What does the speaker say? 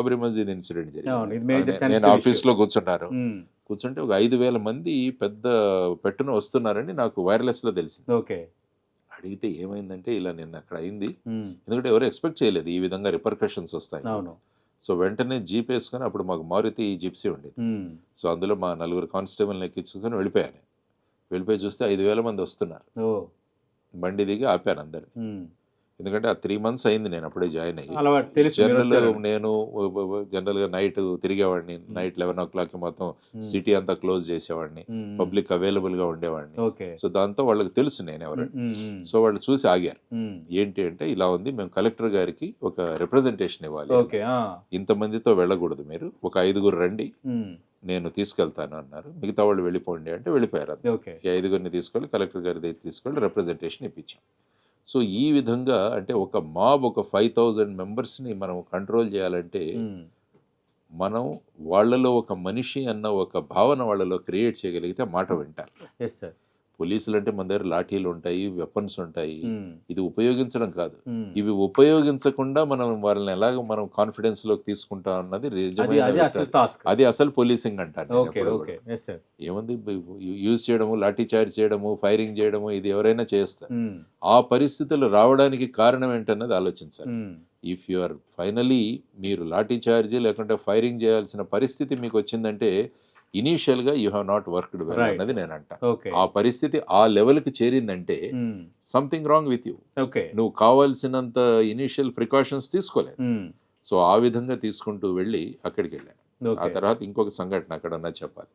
బాబరీ మస్జిద్ incident జరిగింది. నేను sensitive ఆఫీస్లో కూర్చుంటాను ఉమ్, కూర్చుంటే ఒక ఐదు వేల మంది పెద్ద పెట్టున వస్తున్నారని నాకు వైర్లెస్లో తెలిసింది. ఓకే. అడిగితే ఏమైందంటే ఇలా నిన్న అక్కడ అయింది. ఎందుకంటే ఎవరు ఎక్స్పెక్ట్ చేయలేదు ఈ విధంగా రిపర్కషన్స్ వస్తాయి సో వెంటనే జీప్ వేసుకొని అప్పుడు మాకు మారుతి జిప్సీ ఉండేది. సో అందులో మా నలుగురు కానిస్టేబుల్ని ఎక్కించుకొని వెళ్ళిపోయాను. వెళ్ళిపోయి చూస్తే ఐదు వేల మంది వస్తున్నారు. బండి దిగి ఆపాను అందరిని. ఎందుకంటే ఆ త్రీ మంత్స్ అయింది నేను అప్పుడే జాయిన్ అయ్యి. జనరల్. నేను జనరల్గా నైట్ తిరిగేవాడిని. నైట్ లెవెన్ ఓ క్లాక్ మొత్తం సిటీ అంతా క్లోజ్ చేసేవాడిని. పబ్లిక్ అవైలబుల్గా ఉండేవాడిని సో దాంతో వాళ్ళకి తెలుసు నేను ఎవరు. సో వాళ్ళు చూసి ఆగారు. ఏంటి అంటే ఇలా ఉంది మేము కలెక్టర్ గారికి ఒక రిప్రజెంటేషన్ ఇవ్వాలి ఇంతమందితో వెళ్ళకూడదు మీరు ఒక ఐదుగురు రండి నేను తీసుకెళ్తాను అన్నారు. మిగతా వాళ్ళు వెళ్ళిపోండి అంటే వెళ్ళిపోయారు ఐదుగురిని తీసుకెళ్ళి కలెక్టర్ గారి దగ్గర తీసుకెళ్ళి రిప్రజెంటేషన్ ఇప్పించాం. సో ఈ విధంగా అంటే ఒక మాబ్ ఒక ఫైవ్ థౌజండ్ మెంబర్స్ని మనం కంట్రోల్ చేయాలంటే మనం వాళ్ళలో ఒక మనిషి అన్న ఒక భావన వాళ్ళలో క్రియేట్ చేయగలిగితే మాట వింటారు. ఎస్ సార్ పోలీసులు అంటే మన దగ్గర లాఠీలు ఉంటాయి వెపన్స్ ఉంటాయి. ఇది ఉపయోగించడం కాదు. ఇవి ఉపయోగించకుండా మనం వాళ్ళని ఎలాగ మనం కాన్ఫిడెన్స్లోకి తీసుకుంటాం అన్నది అది అసలు పోలీసింగ్ అంటాను ఏముంది యూజ్ చేయడము లాఠీ చార్జ్ చేయడము ఫైరింగ్ చేయడము ఇది ఎవరైనా చేస్తారు. ఆ పరిస్థితులు రావడానికి కారణం ఏంటన్నది ఆలోచించాలి. ఇఫ్ యు ఆర్ ఫైనలీ మీరు లాఠీ చార్జ్ లేకుంటే ఫైరింగ్ చేయాల్సిన పరిస్థితి మీకు వచ్చిందంటే ఇనీషియల్గా you have not worked well. అన్నది నేను అంట ఆ పరిస్థితి ఆ లెవెల్కి చేరిందంటే సంథింగ్ రాంగ్ విత్ యూ నువ్వు కావాల్సినంత ఇనీషియల్ ప్రికాషన్స్ తీసుకోలేదు. ఉమ్, సో ఆ విధంగా తీసుకుంటూ వెళ్ళి అక్కడికి వెళ్ళాను ఆ తర్వాత ఇంకొక సంఘటన అక్కడ చెప్పాలి.